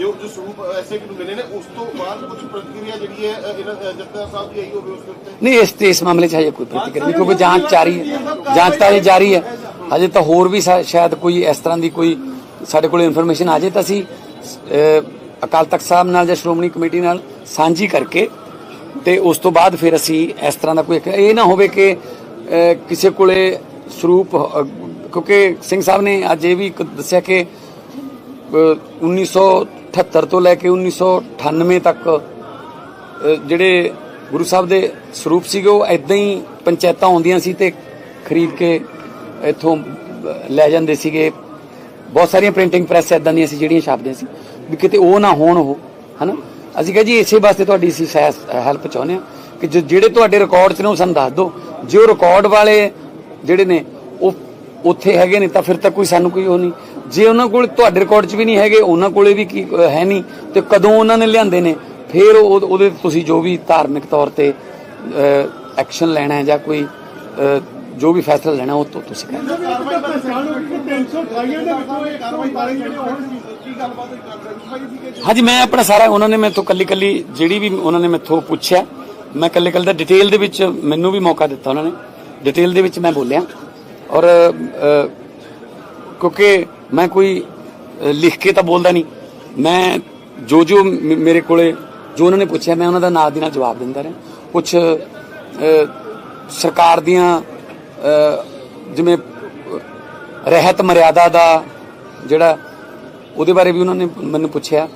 ਜੋ ਜੋ ਸਰੂਪ ਐਸੇ ਕਿ ਮਿਲੇ ਨੇ ਉਸ ਤੋਂ ਬਾਅਦ ਕੁਝ ਪ੍ਰਤੀਕਿਰਿਆ ਜਿਹੜੀ ਹੈ ਜਥੇਦਾਰ ਸਾਹਿਬ ਦੀ ਆਈ ਹੋਵੇ ਉਸ ਉੱਤੇ? ਨਹੀਂ ਇਸ ਤੇ ਇਸ ਮਾਮਲੇ 'ਚ ਹਜੇ ਕੋਈ ਪ੍ਰਤੀਕਿਰਿਆ ਨਹੀਂ ਕਿਉਂਕਿ ਜਾਂਚ ਜਾਰੀ ਹੈ। ਜਾਂਚ ਤਾਂ ਹਜੇ ਜਾਰੀ ਹੈ। ਹਜੇ ਤਾਂ ਹੋਰ ਵੀ ਸ਼ਾਇਦ ਕੋਈ ਇਸ ਤਰ੍ਹਾਂ ਦੀ ਕੋਈ ਸਾਡੇ ਕੋਲ ਇਨਫੋਰਮੇਸ਼ਨ ਆ ਜੇ ਤਾਂ ਅਸੀਂ ਅਕਾਲ ਤਖਤ ਸਾਹਿਬ ਨਾਲ ਜਾਂ ਸ਼੍ਰੋਮਣੀ ਕਮੇਟੀ ਨਾਲ ਸਾਂਝੀ ਕਰਕੇ ਤੇ ਉਸ ਤੋਂ ਬਾਅਦ ਫਿਰ ਅਸੀਂ ਇਸ ਤਰ੍ਹਾਂ ਦਾ ਕੋਈ ਇਹ ਨਾ ਹੋਵੇ ਕਿ ਕਿਸੇ ਕੋਲੇ ਸਰੂਪ ਕਿਉਂਕਿ ਸਿੰਘ ਸਾਹਿਬ ਨੇ ਅੱਜ ਇਹ ਵੀ ਦੱਸਿਆ ਕਿ ਅਹ, 1978 ਤੋਂ ਲੈ ਕੇ 1998 ਤੱਕ ਜਿਹੜੇ ਗੁਰੂ ਸਾਹਿਬ ਦੇ ਸਰੂਪ ਸੀਗੇ, ਉਹ ਐਦਾਂ ਹੀ ਪੰਚਾਇਤਾਂ ਆਉਂਦੀਆਂ ਸੀ ਤੇ ਖਰੀਦ ਕੇ ਇੱਥੋਂ ਲੈ ਜਾਂਦੇ ਸੀਗੇ। ਬਹੁਤ ਸਾਰੀਆਂ ਪ੍ਰਿੰਟਿੰਗ ਪ੍ਰੈਸ ਐਦਾਂ ਦੀਆਂ ਸੀ ਜਿਹੜੀਆਂ ਛਾਪਦੀਆਂ ਸੀ, ਵੀ ਕਿਤੇ ਉਹ ਨਾ ਹੋਣ ਉਹ, ਹਨਾ? ਅਸੀਂ ਕਿਹਾ ਜੀ, ਇਸੇ ਵਾਸਤੇ ਤੁਹਾਡੀ ਅਸੀਂ ਹੈਲਪ ਚਾਹੁੰਦੇ ਹਾਂ ਕਿ ਜਿਹੜੇ ਤੁਹਾਡੇ ਰਿਕਾਰਡ 'ਚ ਨੇ ਉਹ ਸਾਨੂੰ ਦੱਸ ਦਿਓ। ਜੇ ਉਹ ਰਿਕਾਰਡ ਵਾਲੇ ਜਿਹੜੇ ਨੇ, ਉਹ ਉੱਥੇ ਹੈਗੇ ਨੇ, ਤਾਂ ਫਿਰ ਤਾਂ ਕੋਈ ਸਾਨੂੰ ਕੋਈ ਉਹ ਨਹੀਂ। ਜੇ ਉਹਨਾਂ ਕੋਲ ਤੁਹਾਡੇ ਰਿਕਾਰਡ 'ਚ ਵੀ ਨਹੀਂ ਹੈਗੇ ਉਹਨਾਂ ਕੋਲੇ ਵੀ ਕੀ ਹੈ ਨਹੀਂ ਤੇ ਕਦੋਂ ਉਹਨਾਂ ਨੇ ਲਿਆਂਦੇ ਨੇ? ਫਿਰ ਉਹ- ਉਹਦੇ ਤੁਸੀਂ ਜੋ ਵੀ ਧਾਰਮਿਕ ਤੌਰ ਤੇ ਐਕਸ਼ਨ ਲੈਣਾ ਹੈ ਜਾਂ ਕੋਈ ਅਹ, ਜੋ ਵੀ ਫੈਸਲਾ ਲੈਣਾ ਉਹ ਤੋਂ ਤੁਸੀਂ ਕਰਨਾ ਕਾਰਵਾਈ ਬਾਰੇ ਕਾਰਵਾਈ ਜਿਹੜੇ ਹੋਣਗੇ ਕੀ ਗੱਲਬਾਤ ਕਰ ਰਹੇ ਸੀ ਕਿ ਹਾਂਜੀ ਮੈਂ ਆਪਣਾ ਸਾਰਾ ਉਹਨਾਂ ਨੇ ਮੈਥੋਂ ਕੱਲੀ ਕੱਲੀ ਜਿਹੜੀ ਵੀ ਉਹਨਾਂ ਨੇ ਮੈਥੋਂ ਪੁੱਛਿਆ ਮੈਂ ਕੱਲੇ ਕੱਲੇ ਦਾ ਡਿਟੇਲ ਦੇ ਵਿੱਚ ਮੈਨੂੰ ਵੀ ਮੌਕਾ ਦਿੱਤਾ ਉਹਨਾਂ ਨੇ। ਡਿਟੇਲ ਦੇ ਵਿੱਚ ਮੈਂ ਬੋਲਿਆ ਔਰ ਅ, ਕਿਉਂਕਿ ਮੈਂ ਕੋਈ ਲਿਖ ਕੇ ਤਾਂ ਬੋਲਦਾ ਨਹੀਂ। ਮੈਂ ਜੋ ਜੋ ਮੇਰੇ ਕੋਲੇ ਜੋ ਉਹਨਾਂ ਨੇ ਪੁੱਛਿਆ ਮੈਂ ਉਹਨਾਂ ਦਾ ਨਾਲ ਦੀ ਨਾਲ ਜਵਾਬ ਦਿੰਦਾ ਰਿਹਾ। ਕੁਝ ਸਰਕਾਰ ਦੀਆਂ ਜਿਵੇਂ ਰਹਿਤ ਮਰਿਆਦਾ ਦਾ ਜਿਹੜਾ ਉਹਦੇ ਬਾਰੇ ਵੀ ਉਹਨਾਂ ਨੇ ਮੈਨੂੰ ਪੁੱਛਿਆ।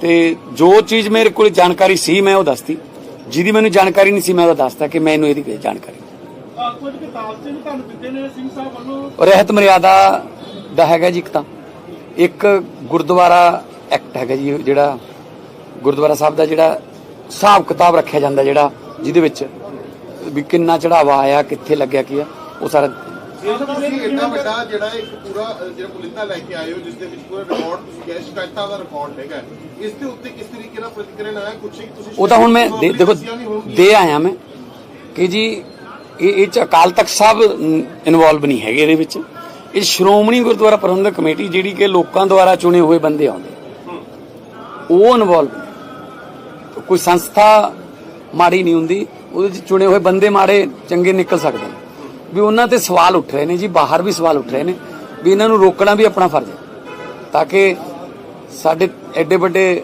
ਤੇ ਜੋ ਚੀਜ਼ ਮੇਰੇ ਕੋਲ ਜਾਣਕਾਰੀ ਸੀ ਮੈਂ ਉਹ ਦੱਸਤੀ। ਜਿਹਦੀ ਮੈਨੂੰ ਜਾਣਕਾਰੀ ਨਹੀਂ ਸੀ ਮੈਂ ਉਹ ਦੱਸਤਾ ਕਿ ਮੈਨੂੰ ਇਹਦੀ ਜਾਣਕਾਰੀ ਨਹੀਂ। ਕੁਝ ਕਿਤਾਬ ਚ ਵੀ ਤੁਹਾਨੂੰ ਦਿੱਤੇ ਨੇ ਸਿੰਘ ਸਾਹਿਬ ਵੱਲੋਂ। ਰਹਿਤ ਮਰਿਆਦਾ ਦਾ ਹੈਗਾ ਜੀ ਇੱਕ ਤਾਂ। ਇੱਕ ਗੁਰਦੁਆਰਾ ਐਕਟ ਹੈਗਾ ਜੀ ਜਿਹੜਾ ਗੁਰਦੁਆਰਾ ਸਾਹਿਬ ਦਾ ਜਿਹੜਾ ਹਿਸਾਬ ਕਿਤਾਬ ਰੱਖਿਆ ਜਾਂਦਾ ਜਿਹੜਾ ਜਿਹਦੇ ਵਿੱਚ ਵੀ ਕਿੰਨਾ ਚੜਾਵਾ ਆਇਆ ਕਿੱਥੇ ਲੱਗਿਆ ਕੀ ਆ ਉਹ ਸਾਰਾ ਇੰਨਾ ਵੱਡਾ ਜਿਹੜਾ ਇੱਕ ਪੂਰਾ ਜਿਹੜਾ ਪੁਲਿੰਦਾ ਲੈ ਕੇ ਆਏ ਹੋ ਜਿਸ ਦੇ ਵਿੱਚ ਪੂਰਾ ਰਿਕਾਰਡ ਤੁਸੀਂ ਕਿਹਾ ਸ਼ਿਕਾਇਤਾਂ ਦਾ ਰਿਕਾਰਡ ਹੈਗਾ। ਇਸ ਦੇ ਉੱਤੇ ਕਿਸ ਤਰੀਕੇ ਨਾਲ ਹੀ ਤੁਸੀਂ ਉਹ ਤਾਂ ਹੁਣ ਮੈਂ ਦੇਖੋ। ਦੇ ਆਇਆ ਮੈਂ ਕਿ ਜੀ ਇਹ ਇਹ ਚ ਅਕਾਲ ਤਖਤ ਸਾਹਿਬ ਇਨਵੋਲਵ ਨਹੀਂ ਹੈਗੇ ਇਹਦੇ ਵਿੱਚ। ਇਹ ਸ਼੍ਰੋਮਣੀ ਗੁਰਦੁਆਰਾ ਪ੍ਰਬੰਧਕ ਕਮੇਟੀ ਜਿਹੜੀ ਕਿ ਲੋਕਾਂ ਦੁਆਰਾ ਚੁਣੇ ਹੋਏ ਬੰਦੇ ਆਉਂਦੇ ਉਹ ਇਨਵੋਲਵ ਕੋਈ ਸੰਸਥਾ ਮਾੜੀ ਨਹੀਂ ਹੁੰਦੀ, ਉਹਦੇ ਚ ਚੁਣੇ ਹੋਏ ਬੰਦੇ ਮਾੜੇ ਚੰਗੇ ਨਿਕਲ ਸਕਦੇ ਨੇ। ਵੀ ਉਹਨਾਂ ਤੇ ਸਵਾਲ ਉੱਠ ਰਹੇ ਨੇ ਜੀ, ਬਾਹਰ ਵੀ ਸਵਾਲ ਉੱਠ ਰਹੇ ਨੇ, ਵੀ ਇਹਨਾਂ ਨੂੰ ਰੋਕਣਾ ਵੀ ਆਪਣਾ ਫਰਜ਼ ਹੈ। ਤਾਂ ਕਿ ਸਾਡੇ ਐਡੇ ਵੱਡੇ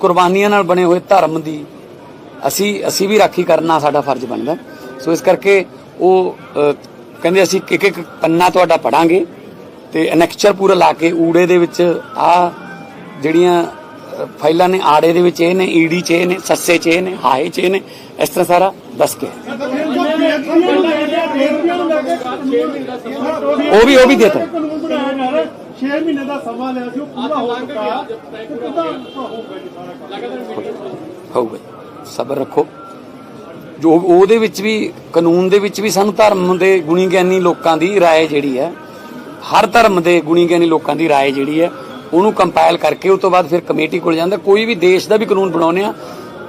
ਕੁਰਬਾਨੀਆਂ ਨਾਲ ਬਣੇ ਹੋਏ ਧਰਮ ਦੀ ਅਸੀਂ ਅਸੀਂ ਵੀ ਰਾਖੀ ਕਰਨਾ ਸਾਡਾ ਫਰਜ਼ ਬਣਦਾ। ਸੋ ਇਸ ਕਰਕੇ ਉਹ ਕਹਿੰਦੇ ਅਸੀਂ ਇੱਕ ਇੱਕ ਪੰਨਾ ਤੁਹਾਡਾ ਪੜਾਂਗੇ ਤੇ ਅਨੈਕਚਰ ਪੂਰਾ ਲਾ ਕੇ ਊੜੇ ਦੇ ਵਿੱਚ ਆ ਜਿਹੜੀਆਂ ਫਾਈਲਾਂ ਨੇ ਆੜੇ ਦੇ ਵਿੱਚ ਇਹ ਨੇ ਈਡੀ ਚ ਇਹ ਨੇ ਸੱਸੇ ਚ ਇਹ ਨੇ ਹਾਏ ਚ ਇਹ ਨੇ ਇਸ ਤਰ੍ਹਾਂ ਸਾਰਾ ਦੱਸ ਕੇ ਉਹ ਵੀ ਉਹ ਵੀ ਦੇਤਾ। 6 ਮਹੀਨੇ ਦਾ ਸਮਾਂ ਲਿਆ ਸੀ ਉਹ ਪੂਰਾ ਹੋ ਚੁੱਕਾ ਹੋਊਗਾ ਜੀ ਸਾਰਾ ਕੰਮ ਹੋਊਗਾ। ਸਬਰ ਰੱਖੋ। ਜੋ ਉਹਦੇ ਵਿੱਚ ਵੀ ਕਾਨੂੰਨ ਦੇ ਵਿੱਚ ਵੀ ਸਾਨੂੰ ਧਰਮ ਦੇ ਗੁਣੀ ਗਿਆਨੀ ਲੋਕਾਂ ਦੀ رائے ਜਿਹੜੀ ਹੈ ਹਰ ਧਰਮ ਦੇ ਗੁਣੀ ਗਿਆਨੀ ਲੋਕਾਂ ਦੀ رائے ਜਿਹੜੀ ਹੈ ਉਹਨੂੰ ਕੰਪਾਈਲ ਕਰਕੇ ਉਸ ਤੋਂ ਬਾਅਦ ਫਿਰ ਕਮੇਟੀ ਕੋਲ ਜਾਂਦਾ ਕੋਈ ਵੀ ਦੇਸ਼ ਦਾ ਵੀ ਕਾਨੂੰਨ ਬਣਾਉਨੇ ਆ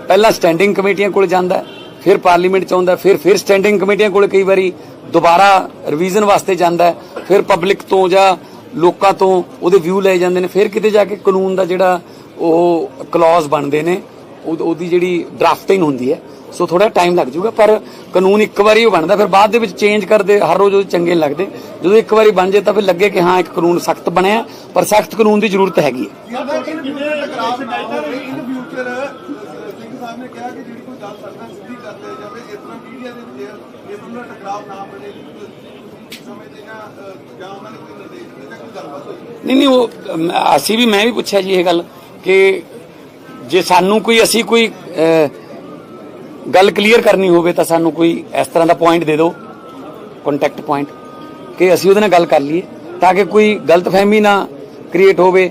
ਪਹਿਲਾਂ ਸਟੈਂਡਿੰਗ ਕਮੇਟੀਆਂ ਕੋਲ ਜਾਂਦਾ ਹੈ, ਫਿਰ ਪਾਰਲੀਮੈਂਟ ਚ ਆਉਂਦਾ ਹੈ, ਫਿਰ ਫਿਰ ਸਟੈਂਡਿੰਗ ਕਮੇਟੀਆਂ ਕੋਲ ਕਈ ਵਾਰੀ ਦੁਬਾਰਾ ਰਿਵੀਜ਼ਨ ਵਾਸਤੇ ਜਾਂਦਾ ਹੈ, ਫਿਰ ਪਬਲਿਕ ਤੋਂ ਜਾਂ ਲੋਕਾਂ ਤੋਂ ਉਹਦੇ ਵਿਊ ਲਏ ਜਾਂਦੇ ਨੇ ਫਿਰ ਕਿਤੇ ਜਾ ਕੇ ਕਾਨੂੰਨ ਦਾ ਜਿਹੜਾ ਉਹ ਕਲੌਜ਼ ਬਣਦੇ ਨੇ ਉਹ- ਉਹਦੀ ਜਿਹੜੀ ਡਰਾਫਟਿੰਗ ਹੁੰਦੀ ਹੈ ਸੋ ਥੋੜਾ ਟਾਈਮ ਲੱਗ ਜਾਊਗਾ ਪਰ ਕਾਨੂੰਨ ਇੱਕ ਵਾਰੀ ਉਹ ਬਣਦਾ ਫਿਰ ਬਾਅਦ ਦੇ ਵਿੱਚ ਚੇਂਜ ਕਰਦੇ ਹਰ ਰੋਜ਼ ਉਹ ਚੰਗੇ ਲੱਗਦੇ। ਜਦੋਂ ਇੱਕ ਵਾਰੀ ਬਣ ਜੇ ਤਾਂ ਫਿਰ ਲੱਗੇ ਕਿ ਹਾਂ ਇੱਕ ਕਾਨੂੰਨ ਸਖਤ ਬਣਿਆ ਪਰ ਸਖਤ ਕਾਨੂੰਨ ਦੀ ਜ਼ਰੂਰ ਹੈ। ਟਕਰਾਅ ਹੋਵੇ ਇਨ ਫਿਊਚਰ ਸਿੰਘ ਸਾਹਿਬ ਨੇ ਕਿਹਾ ਕਿ ਜਿਹੜੀ ਕੋਈ ਗੱਲ ਕਰਨਾ ਸਿੱਧੀ ਕਰ ਲਿਆ ਜਾਵੇ ਇਸ ਤਰ੍ਹਾਂ ਮੀਡੀਆ ਦੇ ਵਿੱਚ ਇਸ ਤਰ੍ਹਾਂ ਦਾ ਟਕਰਾਅ ਨਾ ਬਣੇ ਤੁਸੀਂ ਸਮਝਦੇ ਜਾਂ ਅ, ਜਾਂ ਉਹਨਾਂ ਨੇ ਕੋਈ ਨਿਰਦੇਸ਼ ਦਿੱਤੇ ਜਾਂ ਕੋਈ ਗੱਲਬਾਤ ਹੋਈ। ਨਹੀਂ ਨਹੀਂ ਉਹ ਅਸੀਂ ਵੀ ਮੈਂ ਵੀ ਪੁੱਛਿਆ ਜੀ ਇਹ ਗੱਲ ਕਿ ਜੇ ਸਾਨੂੰ ਕੋਈ ਅਸੀਂ ਕੋਈ ਗੱਲ ਕਲੀਅਰ ਕਰਨੀ ਹੋਵੇ ਤਾਂ ਸਾਨੂੰ ਕੋਈ ਇਸ ਤਰ੍ਹਾਂ ਦਾ ਪੁਆਇੰਟ ਦੇ ਦਿਓ ਕੰਟੈਕਟ ਪੁਆਇੰਟ ਕਿ ਅਸੀਂ ਉਹਦੇ ਨਾਲ ਗੱਲ ਕਰ ਲਈਏ, ਤਾਂ ਕਿ ਕੋਈ ਗਲਤਫਹਿਮੀ ਨਾ ਕ੍ਰੀਏਟ ਹੋਵੇ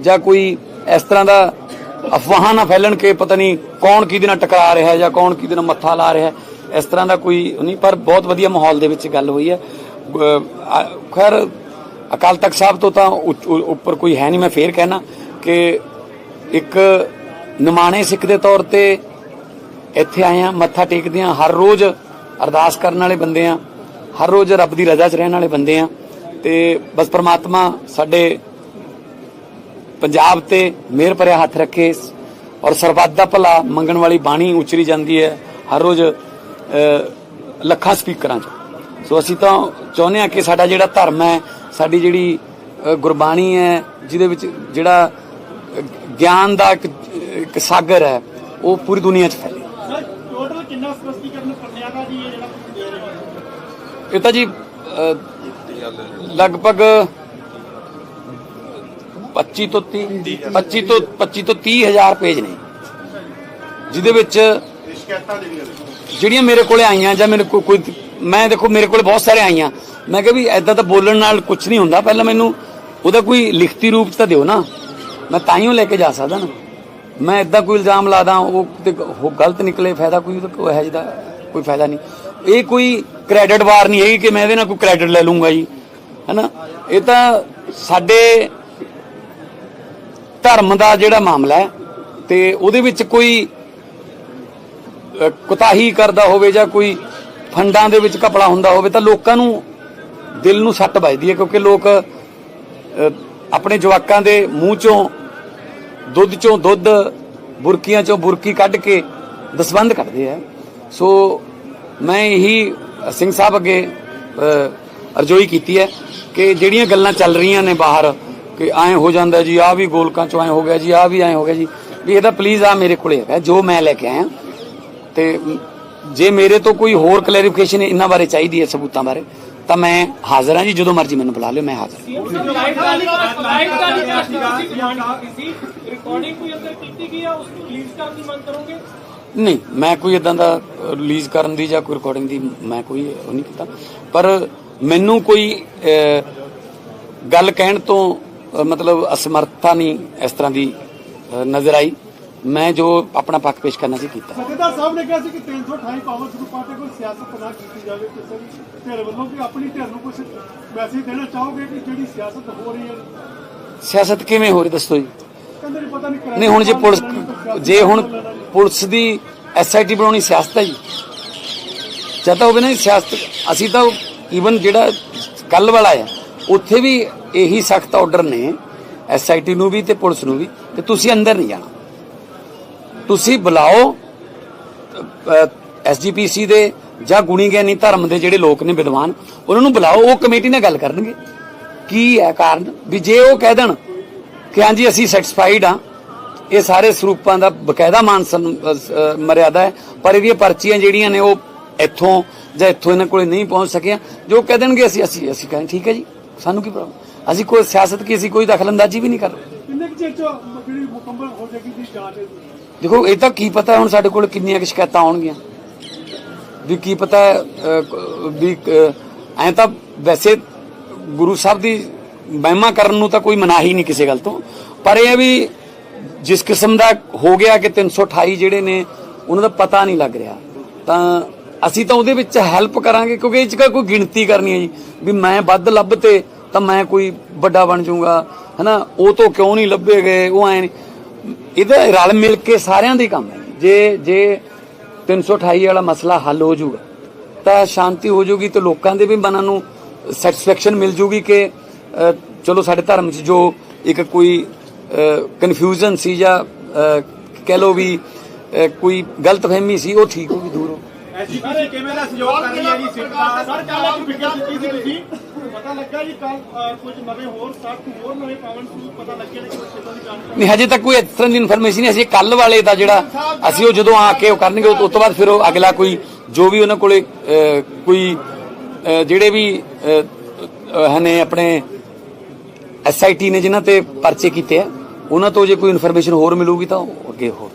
ਜਾਂ ਕੋਈ ਇਸ ਤਰ੍ਹਾਂ ਦਾ ਅਫਵਾਹਾਂ ਨਾ ਫੈਲਣ ਕਿ ਪਤਾ ਨਹੀਂ ਕੌਣ ਕਿਹਦੇ ਨਾਲ ਟਕਰਾ ਰਿਹਾ ਜਾਂ ਕੌਣ ਕਿਹਦੇ ਨਾਲ ਮੱਥਾ ਲਾ ਰਿਹਾ, ਇਸ ਤਰ੍ਹਾਂ ਦਾ ਕੋਈ ਨਹੀਂ, ਪਰ ਬਹੁਤ ਵਧੀਆ ਮਾਹੌਲ ਦੇ ਵਿੱਚ ਗੱਲ ਹੋਈ ਹੈ। ਖੈਰ, ਅਕਾਲ ਤਖਤ ਸਾਹਿਬ ਤੋਂ ਤਾਂ ਉੱਪਰ ਕੋਈ ਹੈ ਨਹੀਂ, ਮੈਂ ਫੇਰ ਕਹਿਣਾ ਕਿ ਇੱਕ ਨਿਮਾਣੇ ਸਿੱਖ ਦੇ ਤੌਰ ਤੇ ਇੱਥੇ ਆਏ ਆ ਮੱਥਾ ਟੇਕਦੇ ਆ ਹਰ ਰੋਜ਼ ਅਰਦਾਸ ਕਰਨ ਵਾਲੇ ਬੰਦੇ ਆ ਹਰ ਰੋਜ਼ ਰੱਬ ਦੀ ਰਜ਼ਾ 'ਚ ਰਹਿਣ ਵਾਲੇ ਬੰਦੇ ਆ ਤੇ ਬਸ ਪ੍ਰਮਾਤਮਾ ਸਾਡੇ ਪੰਜਾਬ ਤੇ ਮਿਹਰ ਭਰਿਆ ਹੱਥ ਰੱਖੇ ਔਰ ਸਰਬੱਤ ਦਾ ਭਲਾ ਮੰਗਣ ਵਾਲੀ ਬਾਣੀ ਉਚਰੀ ਜਾਂਦੀ ਹੈ, ਹਰ ਰੋਜ਼ ਲੱਖਾਂ ਸਪੀਕਰਾਂ 'ਚ। ਸੋ ਅਸੀਂ ਤਾਂ ਚਾਹੁੰਦੇ ਹਾਂ ਕਿ ਸਾਡਾ ਜਿਹੜਾ ਧਰਮ ਹੈ, ਸਾਡੀ ਜਿਹੜੀ ਗੁਰਬਾਣੀ ਹੈ, ਜਿਹਦੇ ਵਿੱਚ ਜਿਹੜਾ ਗਿਆਨ ਦਾ ਇੱਕ ਇੱਕ ਸਾਗਰ ਹੈ, ਉਹ ਪੂਰੀ ਦੁਨੀਆ 'ਚ ਫੈਲੇ ਸਰ ਟੋਟਲ ਕਿੰਨਾ ਸਪਸ਼ਟੀਕਰਨ ਪੰਨਿਆ ਦਾ ਜੀ ਇਹ ਜਿਹੜਾ ਤੁਸੀਂ ਦੇ ਰਹੇ ਹੋ ਇਹ ਤਾਂ ਜੀ ਲਗਭਗ 25 ਤੋਂ 30 25 ਤੋਂ 25 ਤੋਂ 30 ਹਜ਼ਾਰ ਪੇਜ ਨੇ। ਜਿਹਦੇ ਵਿੱਚ ਜਿਹੜੀਆਂ ਮੇਰੇ ਕੋਲੇ ਆਈਆਂ ਜਾਂ ਮੇਰੇ ਕੋਈ, ਮੈਂ ਦੇਖੋ, ਮੇਰੇ ਕੋਲੇ ਬਹੁਤ ਸਾਰੇ ਆਈਆਂ। ਮੈਂ ਕਿਹਾ ਵੀ ਐਦਾਂ ਤਾਂ ਬੋਲਣ ਨਾਲ ਕੁਝ ਨਹੀਂ ਹੁੰਦਾ। ਪਹਿਲਾਂ ਮੈਨੂੰ ਉਹਦਾ ਕੋਈ ਲਿਖਤੀ ਰੂਪ ਤਾਂ ਦਿਓ ਨਾ। ਮੈਂ ਤਾਈਓ ਲੈ ਕੇ ਜਾ ਸਕਦਾ ਨਾ। ਮੈਂ ਐਦਾਂ ਕੋਈ ਇਲਜ਼ਾਮ ਲਾਦਾ ਉਹ ਤੇ ਉਹ ਗਲਤ ਨਿਕਲੇ, ਫਾਇਦਾ ਕੋਈ ਉਹਦਾ ਕੋਈ ਹੈ ਜਿਹਦਾ ਕੋਈ ਫਾਇਦਾ ਨਹੀਂ। ਇਹ ਕੋਈ ਕ੍ਰੈਡਿਟ ਵਾਰ ਨਹੀਂ ਹੈਗੀ ਕਿ ਮੈਂ ਇਹਦੇ ਨਾਲ ਕੋਈ ਕ੍ਰੈਡਿਟ ਲੈ ਲੂੰਗਾ ਜੀ, ਹੈਨਾ? ਇਹ ਤਾਂ ਸਾਡੇ ਧਰਮ ਦਾ ਜਿਹੜਾ ਮਾਮਲਾ ਹੈ ਤੇ ਉਹਦੇ ਵਿੱਚ ਕੋਈ ਕੁਤਾਹੀ ਕਰਦਾ ਹੋਵੇ ਜਾਂ ਕੋਈ ਫੰਡਾਂ ਦੇ ਵਿੱਚ ਕਪੜਾ ਹੁੰਦਾ ਹੋਵੇ ਤਾਂ ਲੋਕਾਂ ਨੂੰ ਦਿਲ ਨੂੰ ਸੱਟ ਵੱਜਦੀ ਹੈ ਕਿਉਂਕਿ ਲੋਕ ਆਪਣੇ ਜਵਾਕਾਂ ਦੇ ਮੂੰਹ ਚੋਂ ਦੁੱਧ ਚੋਂ ਦੁੱਧ, ਬੁਰਕੀਆਂ ਚੋਂ ਬੁਰਕੀ ਕੱਢ ਕੇ ਦਸਵੰਦ ਕੱਢਦੇ ਆ। ਸੋ ਮੈਂ ਇਹੀ ਸਿੰਘ ਸਾਹਿਬ ਅੱਗੇ ਅਹ, ਅਰਜ਼ੋਈ ਕੀਤੀ ਹੈ ਕਿ ਜਿਹੜੀਆਂ ਗੱਲਾਂ ਚੱਲ ਰਹੀਆਂ ਨੇ ਬਾਹਰ ਕਿ ਐਂ ਹੋ ਜਾਂਦਾ ਜੀ ਆ ਵੀ ਗੋਲਕਾਂ ਚੋਂ ਐਂ ਹੋ ਗਿਆ ਜੀ ਆ ਵੀ ਐਂ ਹੋ ਗਿਆ ਜੀ ਵੀ ਇਹਦਾ ਪਲੀਜ਼ ਆ ਮੇਰੇ ਕੋਲੇ ਹੈਗਾ ਜੋ ਮੈਂ ਲੈ ਕੇ ਆਇਆ। ਤੇ ਜੇ ਮੇਰੇ ਤੋਂ ਕੋਈ ਹੋਰ ਕਲੈਰੀਫਿਕੇਸ਼ਨ ਇਹਨਾਂ ਬਾਰੇ ਚਾਹੀਦੀ ਹੈ ਸਬੂਤਾਂ ਬਾਰੇ ਤਾਂ ਮੈਂ ਹਾਜ਼ਰ ਹਾਂ ਜੀ ਜਦੋਂ ਮਰਜ਼ੀ ਮੈਨੂੰ ਬੁਲਾ ਲਿਓ ਮੈਂ ਹਾਜ਼ਰ ਹਾਂ। ਨਹੀਂ ਮੈਂ ਕੋਈ ਇਦਾਂ ਦਾ ਰਿਲੀਜ਼ ਕਰਨ ਦੀ ਜਾਂ ਕੋਈ ਰਿਕਾਰਡਿੰਗ ਦੀ ਮੈਂ ਕੋਈ ਉਹ ਨਹੀਂ ਕੀਤਾ। ਪਰ ਮੈਨੂੰ ਕੋਈ ਗੱਲ ਕਹਿਣ ਤੋਂ ਮਤਲਬ ਅਸਮਰਥਤਾ ਨਹੀਂ ਇਸ ਤਰ੍ਹਾਂ ਦੀ ਨਜ਼ਰ ਆਈ। ਮੈਂ ਜੋ ਆਪਣਾ ਪੱਖ ਪੇਸ਼ ਕਰਨਾ ਸੀ ਕੀਤਾ। ਸਤਿਕਾਰ ਸਾਹਿਬ ਨੇ ਕਿਹਾ ਸੀ ਕਿ 328 ਪਾਵਰ ਗਰੁੱਪ ਪਾਰਟੀ ਕੋਈ ਸਿਆਸਤ ਨਾ ਕੀਤੀ ਜਾਵੇ ਕਿਸੇ ਵੀ ਧਿਰ ਵੱਲੋਂ ਕਿ ਆਪਣੀ ਧਿਰ ਨੂੰ ਕੁਝ ਮੈਸੇਜ ਦੇਣਾ ਚਾਹੋਗੇ ਕਿ ਜਿਹੜੀ ਸਿਆਸਤ ਹੋ ਰਹੀ ਹੈ? ਸਿਆਸਤ ਕਿਵੇਂ ਹੋ ਰਹੀ ਦੱਸੋ ਜੀ। ਕਹਿੰਦੇ ਨਹੀਂ ਪਤਾ ਨਹੀਂ ਨਹੀਂ ਹੁਣ ਜੇ ਪੁਲਿਸ ਜੇ ਹੁਣ ਪੁਲਿਸ ਦੀ ਐਸਆਈਟੀ ਬਣਾਉਣੀ ਸਿਆਸਤ ਹੈ ਜੀ। ਜਦ ਤਾਂ ਹੋਵੇ ਨਾ ਜੀ ਸਿਆਸਤ, ਅਸੀਂ ਤਾਂ ਈਵਨ ਜਿਹੜਾ ਕੱਲ ਵਾਲਾ ਹੈ ਉੱਥੇ ਵੀ ਇਹੀ ਸਖਤ ਆਰਡਰ ਨੇ ਐਸਆਈਟੀ ਨੂੰ ਵੀ ਤੇ ਪੁਲਿਸ ਨੂੰ ਵੀ ਕਿ ਤੁਸੀਂ ਅੰਦਰ ਨਹੀਂ ਜਾਣਾ। ਤੁਸੀਂ ਬੁਲਾਓ ਐਸਜੀਪੀਸੀ ਦੇ ਜਾਂ ਗੁਣੀ ਗਿਆਨੀ ਧਰਮ ਦੇ ਜਿਹੜੇ ਲੋਕ ਨੇ ਵਿਦਵਾਨ, ਉਹਨਾਂ ਨੂੰ ਬੁਲਾਓ, ਉਹ ਕਮੇਟੀ ਨਾਲ ਗੱਲ ਕਰਨਗੇ। ਕੀ ਹੈ ਕਾਰਨ? ਵੀ ਜੇ ਉਹ ਕਹਿ ਦੇਣ ਕਿ ਹਾਂਜੀ, ਅਸੀਂ ਸੈਟੀਸਫਾਈਡ ਆ ਇਹ ਸਾਰੇ ਸਰੂਪਾਂ ਦਾ ਬਕਾਇਦਾ ਮਾਨ ਮਰਿਆਦਾ ਹੈ। ਪਰ ਇਹਦੀਆਂ ਪਰਚੀਆਂ ਜਿਹੜੀਆਂ ਨੇ ਉਹ ਇੱਥੋਂ ਜਾਂ ਇੱਥੋਂ ਇਹਨਾਂ ਕੋਲੇ ਨਹੀਂ ਪਹੁੰਚ ਸਕੀਆਂ। ਜੋ ਕਹਿ ਦੇਣਗੇ ਅਸੀਂ ਅਸੀਂ ਅਸੀਂ ਕਹਿੰਦੇ ਠੀਕ ਹੈ ਜੀ। ਸਾਨੂੰ ਕੀ ਪ੍ਰੋਬਲਮ ਅਸੀਂ ਕੋਈ ਸਿਆਸਤ ਕੀ ਅਸੀਂ ਕੋਈ ਦਖਲਅੰਦਾਜ਼ੀ ਵੀ ਨਹੀਂ ਕਰ ਰਹੇ। ਕਿੰਨੇ ਕੁ ਚਿਰ ਚ ਜਿਹੜੀ ਮੁਕੰਮਲ ਹੋ ਜਾਏਗੀ ਦੀ ਜਾਂਚ? ਦੇਖੋ ਇਹ ਤਾਂ ਕੀ ਪਤਾ ਹੁਣ ਸਾਡੇ ਕੋਲ ਕਿੰਨੀਆਂ ਕੁ ਸ਼ਿਕਾਇਤਾਂ ਆਉਣਗੀਆਂ। ਵੀ ਕੀ ਪਤਾ ਵੀ ਐ ਤਾਂ ਵੈਸੇ ਗੁਰੂ ਸਾਹਿਬ ਦੀ ਮਹਿਮਾ ਕਰਨ ਨੂੰ ਤਾਂ ਕੋਈ ਮਨਾਹੀ ਨਹੀਂ ਕਿਸੇ ਗੱਲ ਤੋਂ। ਪਰ ਇਹ ਵੀ ਜਿਸ ਕਿਸਮ ਦਾ ਹੋ ਗਿਆ ਕਿ 328 ਜਿਹੜੇ ਨੇ, ਉਹਨਾਂ ਦਾ ਪਤਾ ਨਹੀਂ ਲੱਗ ਰਿਹਾ। ਤਾਂ ਅਸੀਂ ਤਾਂ ਉਹਦੇ ਵਿੱਚ ਹੈਲਪ ਕਰਾਂਗੇ, ਕਿਉਂਕਿ ਇਹ ਚ ਕੋਈ ਗਿਣਤੀ ਕਰਨੀ ਹੈ ਜੀ। ਵੀ ਮੈਂ ਵੱਧ ਲੱਭ ਤੇ ਤਾਂ ਮੈਂ ਕੋਈ ਵੱਡਾ ਬਣ ਜਾਊਗਾ। ਹਨਾ? ਉਹ ਤੋਂ ਕਿਉਂ ਨਹੀਂ ਲੱਭੇ ਗਏ, ਉਹ ਐ ਨਹੀਂ। ਇਹਦਾ ਰਲ ਮਿਲ ਕੇ ਸਾਰਿਆਂ ਦੇ ਕੰਮ ਹੈ। ਜੇ ਜੇ 328 ਵਾਲਾ ਮਸਲਾ ਹੱਲ ਹੋ ਜਾਊਗਾ, ਤਾਂ ਸ਼ਾਂਤੀ ਹੋ ਜਾਊਗੀ ਤੇ ਲੋਕਾਂ ਦੇ ਵੀ ਮਨਾਂ ਨੂੰ ਸੈਟੀਸਫੈਕਸ਼ਨ ਮਿਲ ਜਾਊਗੀ ਕਿ ਚਲੋ ਸਾਡੇ ਧਰਮ 'ਚ ਜੋ ਇੱਕ ਕੋਈ ਕਨਫਿਊਜ਼ਨ ਸੀ ਜਾਂ ਕਹਿ ਲੋ ਵੀ ਕੋਈ ਗਲਤਫਹਿਮੀ ਸੀ ਉਹ ਠੀਕ ਹੋ ਗਈ ਦੂਰ ਹੋ ਗਈ। ਐਸਜੀਪੀਸੀ ਕਿਵੇਂ ਦਾ ਸਹਿਯੋਗ ਕਰ ਰਹੀ ਹੈ ਜੀ ਸਿੱਖ ਦਾ ਸਰ ਕੱਲ ਇੱਕ ਫਿਗਰ ਦਿੱਤੀ ਸੀ ਤੁਸੀਂ? ਪਤਾ ਲੱਗਾ ਜੀ ਕੱਲ ਕੁਝ ਨਵੇਂ ਹੋਰ ਸੱਤ ਹੋਰ ਨਵੇਂ ਪਾਵਨ ਸੂਟ ਪਤਾ ਲੱਗੇ ਨੇ ਕੁਝ ਇਦਾਂ ਦੀ ਜਾਣਕਾਰੀ। ਨਹੀਂ ਹਜੇ ਤੱਕ ਕੋਈ ਇਸ ਤਰ੍ਹਾਂ ਦੀ ਇਨਫੋਰਮੇਸ਼ਨ ਨਹੀਂ ਅਸੀਂ ਕੱਲ ਵਾਲੇ ਦਾ ਜਿਹੜਾ ਅਸੀਂ ਉਹ ਜਦੋਂ ਆ ਕੇ ਉਹ ਕਰਨਗੇ ਉਸ ਤੋਂ ਬਾਅਦ ਫਿਰ ਉਹ ਅਗਲਾ ਕੋਈ ਜੋ ਵੀ ਉਹਨਾਂ ਕੋਲੇ ਕੋਈ ਜਿਹੜੇ ਵੀ ਹਨੇ ਆਪਣੇ ਐਸਆਈਟੀ ਨੇ ਜਿਨ੍ਹਾਂ ਤੇ ਪਰਚੇ ਕੀਤੇ ਆ ਉਹਨਾਂ ਤੋਂ ਜੇ ਕੋਈ ਇਨਫੋਰਮੇਸ਼ਨ ਹੋਰ ਮਿਲੂਗੀ ਤਾਂ ਉਹ ਅੱਗੇ ਹੋਰ।